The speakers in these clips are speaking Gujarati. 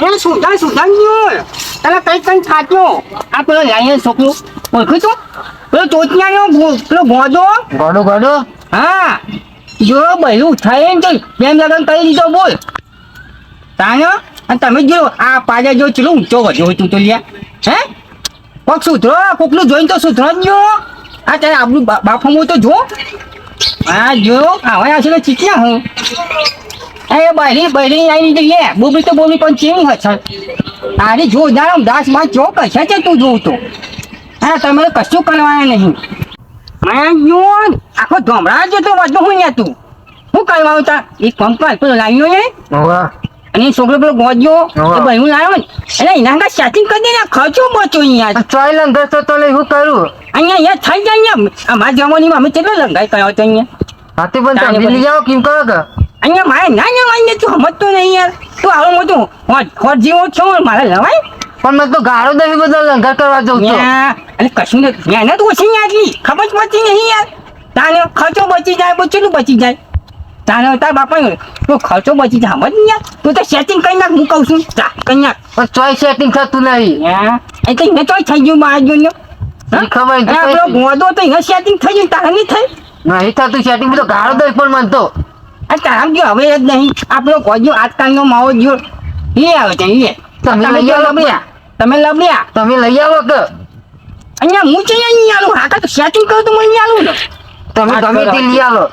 હા એ સુધા સુધાર્યો તને કઈ કઈ થાચો આ પેલો લાઈન છોકરો. ઓળખું છું? પેલો ચોચિયાનો ગો- પેલો ગોદો ગોડો ગોડો હા. જો બહેરું થાય ને બેન લગન કરી દીધો બોલ. તાનો અને તમે જો આ પાજા જો ચલો ઊંચો વધ્યો તું તો લ્યા. હે? કોક સુધરો? કોકલું જોઈને તો સુધરો જ જો આ તારે આપણું બાફમો તો જો. હા જો. આવા આ છે ચીક્યા હું. એ બહેરી બહેરી આવી જઈએ બોબી તો બોબી પણ ચેવી હશે તારી જો દામ દાસમાં ચોક હશે છે તું જોઉં તો હા તમે કશું કરવાના નહીં. મેં આખો ધોમરા જેટલો વધુ હું ને તું. શું કરવા આવતા? એક કામ કર પેલો લાવ્યો ને? અને એ છોકરો પેલો ગોજ્યો હા. એ બહેનું લાવ્યો ને. એટલે એના આગળ સેટિંગ કરી દે ને ખર્ચો બચો અહીંયા ચોય લંગર તો તો લઈ કરું? અહીંયા અહીંયા થઈ જાય અહીંયા અમારા જમવાની અમે કેટલો લંગાઈ કર્યો હતો અહીંયા? હાથી પણ તમે લઈ જાઓ કેમ કરો કે? અહીંયા મારે ના જવાય તું સમજતો નહીં યાર. તું આવો મોટું હોટ જેવો છો મારે લવાય. પણ મેં તો ગાળો દેવી બધો ઘર કરવા જઉં છું અને કશું ને મહેનત ઓછી આટલી. ખબર પડતી નહીં યાર. તાને ખર્ચો બચી જાય બચેલું બચી જાય? તાને તાર બાપા તો ખર્ચો બચી જાય સમજ નહીં યાર? તું તો સેટિંગ કરી નાખ હું કહું છું. જા કરી નાખ. પણ ચોય સેટિંગ થતું નહીં. એ તો મેં ચોય થઈ ગયું બહાર જોઈને ખબર. ગોદો તો અહીંયા સેટિંગ થઈ ગયું તારે નહીં થઈ? નહીં થતું સેટિંગ બધો ગાળો દઈ પણ મન તો. આ તારામ ગયો હવે જ નહીં. આપણો કોજો આજકાલનો માવો જો એ આવે છે એ. તમે લઈ જો આવો. લબડ્યા. તમે લબડ્યા. તમે લઈ આવો કે? અહીંયા હું છે અહીંયા આલું? હા તો સેટિંગ કરું તો મને આલું ને તમે ગમે તે લઈ આવો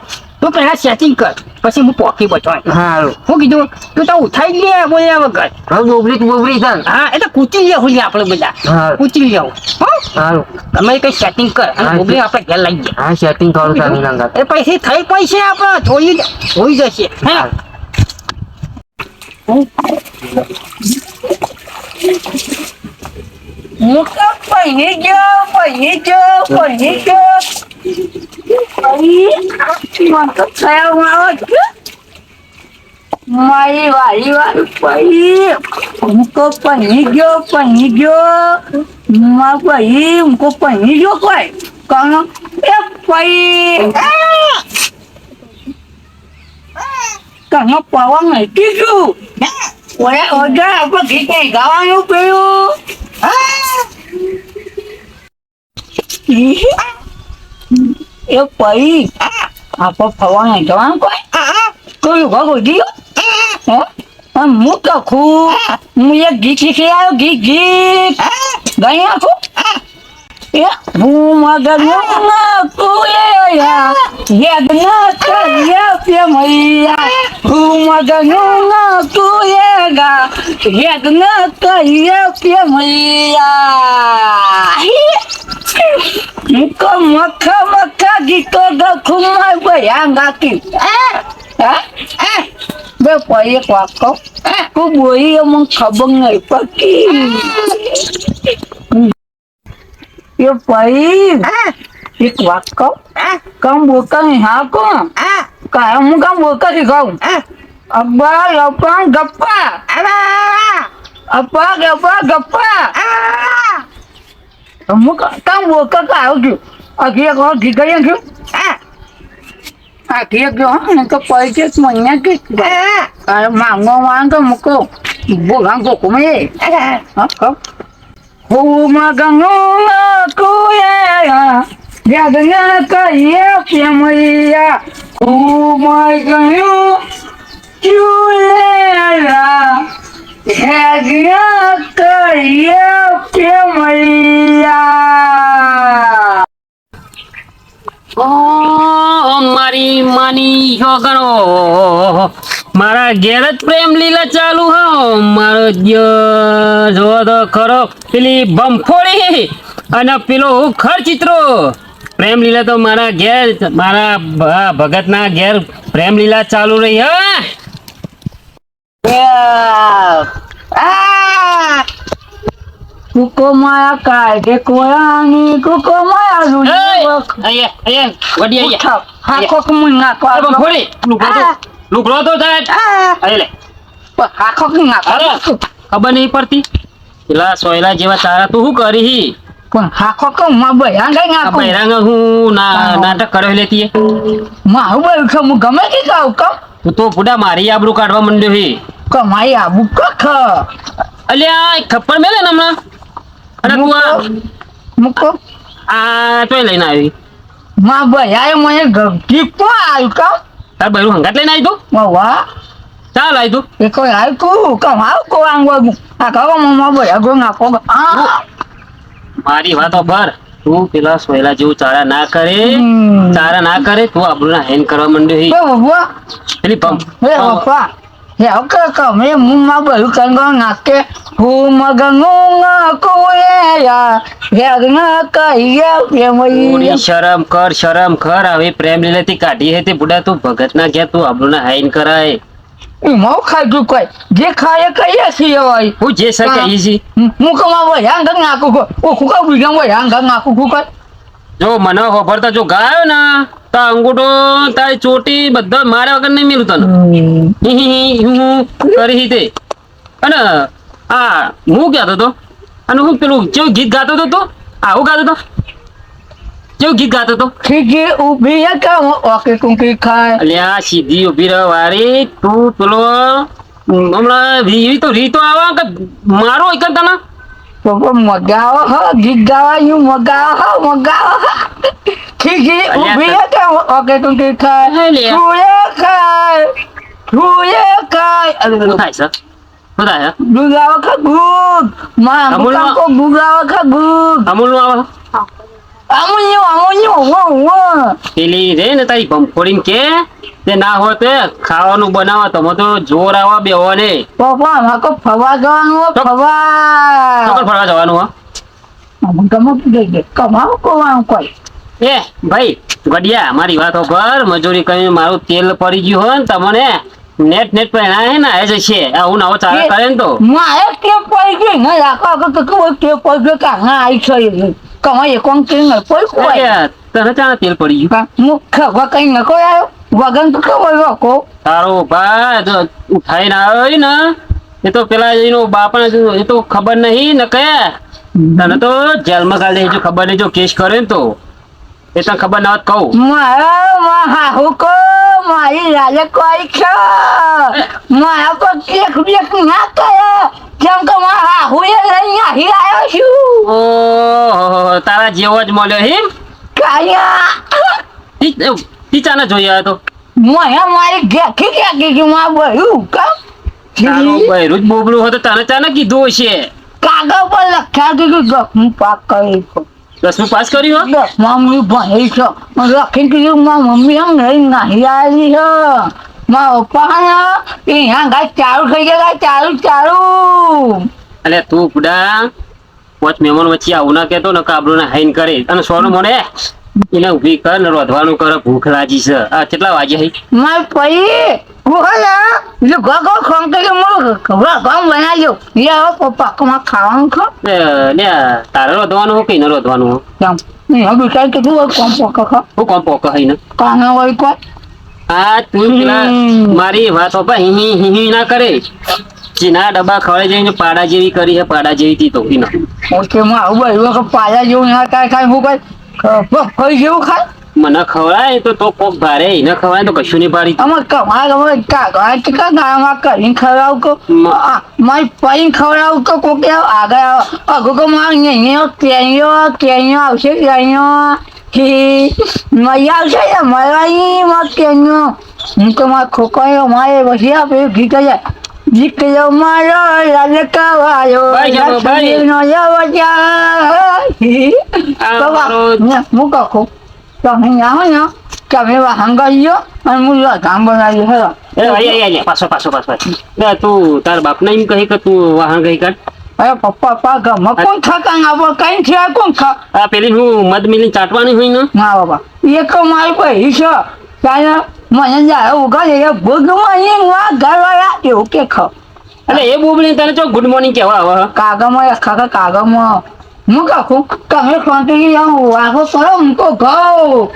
તું પહેલાં સેટિંગ કર. પછી હું પોકી બચવા હારું. હું કીધું તું તો ઉઠાઈ જ લે બોલ્યા વગર. હું બોબરી તો બોબરી છે. હા એ તો કૂચી લે હોલી આપણે બધા. કૂચી લેવું હો. હારું. તમે કઈ સેટિંગ કર અને હા, બોબલી આપણે ઘેર લઈ જાય હા સેટિંગ કરું તમે લંગર એ પૈસા થઈ પૈસે આપણે થોડી હોઈ જશે. હે? હું. તો ગયો પહી ગયો પહી ગયો. મારો વાળી હું તો ગયો પહી ગયો તો ગયો કોઈ કોણ એ પૈણી તમે પવન નથી ગાવાનું પેલું એ પઈ આપણે ફરવા નહીં જવાનું કોઈ? કોઈ ભાગો દિયો હે? હું તો ખું. હું એક ગીત શીખી આવ્યો. ગીત ગીત. ગઈ નાખું એ હું મગન કુયા યજ્ઞ કર્યા પે મૈયા? હું મગન કુયેગા યજ્ઞ કર્યા પે મૈયા મુકો મખા મખા ગીતો ગખુમાં બયા ગાતી બે પૈયે વાકો તું બોલી મને ખબર નહીં પડતી એ ભાઈ એક વાત કહું કામ બોલતા નહીં હા કોણ કાયમ હું કામ બોલતા શીખાવું અબ્બા લપા ગપ્પા અપ્પા ગપ્પા ગપ્પા હું કામ તો આવ્યું છું અગી એક વાર ઘી ગયા. ગયું આખી એક ગયો હા ને તો પૈસે મને કે માંગો માંગો મૂકો. બોલા ગોકો મે હા. કહું હું. મગનો કુયા યજ્ઞ કરીએ પ્રેમૈયા હું મગનો ચૂલેલા યજ્ઞ કરીએ પ્રેમૈયા ઓ મારી માની છોકરો મારા ઘેર જ પ્રેમ લીલા ચાલુ હો. મારો જો તો ખરો. પેલી બમફોડી અને પેલો ખરચિત્રો પ્રેમ લીલા તો મારા ઘેર મારા ભગતના ઘેર પ્રેમ લીલા ચાલુ રહી, હા? કુકો માયા કાઢે કોયાની કુકો માયા એય, રૂડી અહીંયા વડી અરે બમફોડી લુગડો તો લુગડો તો થાય અરે લે હાખો કમું અરે ખબર નહીં પડતી. પેલા સોયલા જેવા તારા તું શું કરી? પણ હાખો માં બૈરાંગ હું ના નાટક કર્યો લેતી હે. મારું બયું છે હું ગમે કે કહું કમ તું તો બુડા મારી આબરૂ કાઢવા માંડ્યો હે કમાઈ આબુ કખ અલ્યા એક થપ્પડ મેલે ને હમણાં? અને તું આ મૂકો. આ તોય લઈને આવી. માં ભૈયાએ મને ગમતી કો? આવ્યું તાર બૈરું હંગાત લઈને આવી તું? વાહ. ચાલ આવી તું. એ કોઈ આવ્યું તું? કમાવ કો આંગવાનું આ કહો મમ્મા ભૈયા ગો નાખો મારી વાતો ભર તું પેલા સોયલા જેવું ચારા ના કરે. ચારા ના કરે. તું આપણું હેન કરવા માંડ્યો પેલી પંપ. કહીએ પૂરી પ્રેમઈ શરમ કર શરમ કર હવે પ્રેમ લીલેથી કાઢી હે તે બુડા તું ભગત ના ગયા તું આપણું હેન કરાય. એમાં ખાધું કોઈ? જે ખાય કહીએ છીએ હોય. હું જે શકે ઈ જી હું કમા ભાઈ આંગણ નાખું ઓ ખુકા બીજા ભાઈ આંગણ નાખું ખુકા જો મને ખબર જો ગાયો ને. તો અંગૂઠો તારી ચોટી બધા મારા વગર નહીં મિલું તને. હી કરી તે. અને આ હું કહેતો તો અને હું પેલું કેવું ગીત ગાતો તો તો આવું ગાતો તો કેવું ગીત ગાતો તો ખીજી ઊભી હે કે ઓકે કુંકી ખાય? અલ્યા સીધી ઊભી રહો વારી તું પેલો હમણાં રી તો રીતો આવે કે મારો એક તને? મગાવો હ ગીત ગાવાનું મગાવો હ મગાવો હ. ખીજી ઊભી હે કે ઓકે કુંકી ખાય. હે લે. છુએ ખાય. છુએ ખાય. અરે શું થાય છે શું થાય ગુગાવો ખા ગુગમાં મુકામ કો ગુગાવો ખા ગુગ અમૂલનું આવે. આમુન્યો આમુન્યો વો વો પેલી રે ને તારી ભંફોડીને કે તે ના હોય તે ખાવાનું બનાવો તમે તો જોર આવા બેવો ને. પપ્પા માકો ફવા જવાનું હો, તો- ફરવા. જવાનું હો. ગમો કમાવ કોવાનું કોઈ? એ ભાઈ ગડિયા મારી વાતો પર મજૂરી કરીને મારું તેલ પડી ગયું હોય ને તમને નેટ નેટ પહેણા હે ને એ જશે હું નવો ચાલે કરે ને તો. મારે કે પડી ગઈ ને રાખો કે કોઈ કે પડી ગયો કે હા આઈ છે કમાય કોણ કે ન કોઈ કોઈ તને ચાણે તેલ પડી ગયું? હું ખવા કઈ ન કોઈ આવ્યો? વગન તો કેવો રોકો તારો બા જો ઉઠાઈને આવ્યો ને એ તો પેલા એનો બાપને જો એ તો ખબર નહીં ને કે તને તો જેલમાં ગાળી જો ખબર નહીં જો કેસ કરે ને તો. એ તને ખબર ના હોત કહું. મારા માં હાહુ કો મારી લાલે કોઈ છે? મારા પર કેક બેક ના કરે કેમ કે મારા હાહુ એ લઈને અહીં આવ્યો છું. ઓહો તારા જેવો જ મળ્યો હિમ. કાયા. ટીચાને જોઈ આવ્યો તો? મને મારી ગેખી ગેખી કે માં બહુ કામ તારું બૈરું જ બોબડું હોય તો તને ચાને કીધું હશે. કાગળ પર લખ્યા કીધું દસમું પાક કરી દસમું પાસ કર્યું હો? દસમા મમ્મી ભણી છો. લખી કીધું મારા મમ્મી એમ નહીં નાહી આવી છે. મારા પપ્પા એ અહીંયા ગાય ચાલુ થઈ ગયા ચાલુ ચાલુ. અને તું બુડા પોચ મહેમાન વચ્ચે આવું ના કેતો ને કાબરું ના હાઈન કરે. અને સોનું મને એને ઊભી કર ને રોધવાનું કર ભૂખ લાગી છે. આ કેટલા વાગે હઈ? માર પઈ ઓલા જો ગગો ખોંગ કે મો ખબર ગામ બનાવ્યો લે હવે પપ્પા કમા ખાવાનું ખા. લે તારે રોધવાનું હો કઈ ન રોધવાનું? હો કેમ હું વિચાર કે તું કોમ પકા ખા. હું કોમ પોક હઈ ને? કાના હોય કોઈ આ તું ના મારી વાતો પર હી હી હી ના કરે. ચીના ડબ્બા ખવડાઈ જઈને પાડા જેવી કરી છે પાડા જેવી તી તો. ઓકે માં આવું ભાઈ કે પાયા જેવું ના કાય ખાય હું કઈ કઈ જેવું ખાય? મને ખવડાય તો તો કોક ભારે એને ખવાય તો કશું નહીં ભારી. અમે કમા ગમે કાગા કે ગામમાં કરીને ખવડાવ કો મારી પૈન ખવડાવ તો કોક આગળ અગો કો માં અહીંયા કેયો કેયો આવશે કેયો હી મૈયા આવશે ને મરાઈ માં કેયો હું તો માં ખોકાયો મારે પછી આપે ગીત જાય. મારો લલકાવાયો. લક્ષ્મીનો તો અહીં આવો ને કે વાહન હંગાઈયો અને હું ગામ બનાવી હેલો. એ આય આઈ પાછો પાછો પાછો. લે તું તાર બાપને એમ કહી કે તું વાહન ગઈ કાઢ અરે પપ્પા પપ્પા ગામમાં કોણ ખાતા આપો કઈ છે કોણ ખા? આ પેલી હું મધ મિલી ચાટવાની હોય ને? ના બાબા એક મારી પૈ છે ત્યારે મને જાય ઉગાડે એ ભોગમાં એ વા ઘરવાળા એવું કે ખાવ એટલે એ બોબલી તને જો ગુડ મોર્નિંગ કેવા આવે કાગમાં ખાખા કાગળમાં હું કહું તમે શાંતિથી આમ વાગો કરો હું તો ઘઉં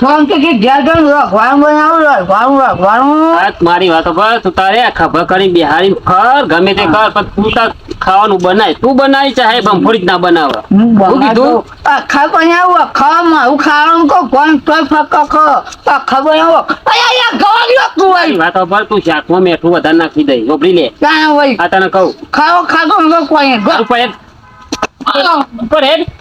શાંતિથી ઘેર ઘેર રખવાનું બનાવું રખવાનું રખવાનું મારી વાતો પર તું તારે ખભા કરી બિહારી ફર ગમે તે કર પણ તું તાર ખાવાનું બનાય. તું બનાવી ચાહે બંફોડી જ ના બનાવે. હું કીધું? આખા બનાવું આખા મારું ખાવાનું કહું કોણ તોય ફક્ક ખો. આખા બનાવો અયા યા ગવા ગયો તું વળી વાતો પર તું શાકમાં મેઠું વધારે નાખી દઈ ઓબળી લે. ત્યાં વળી. આ તને કહું. ખાવો ખાધો કોઈ Ano? Ikaw?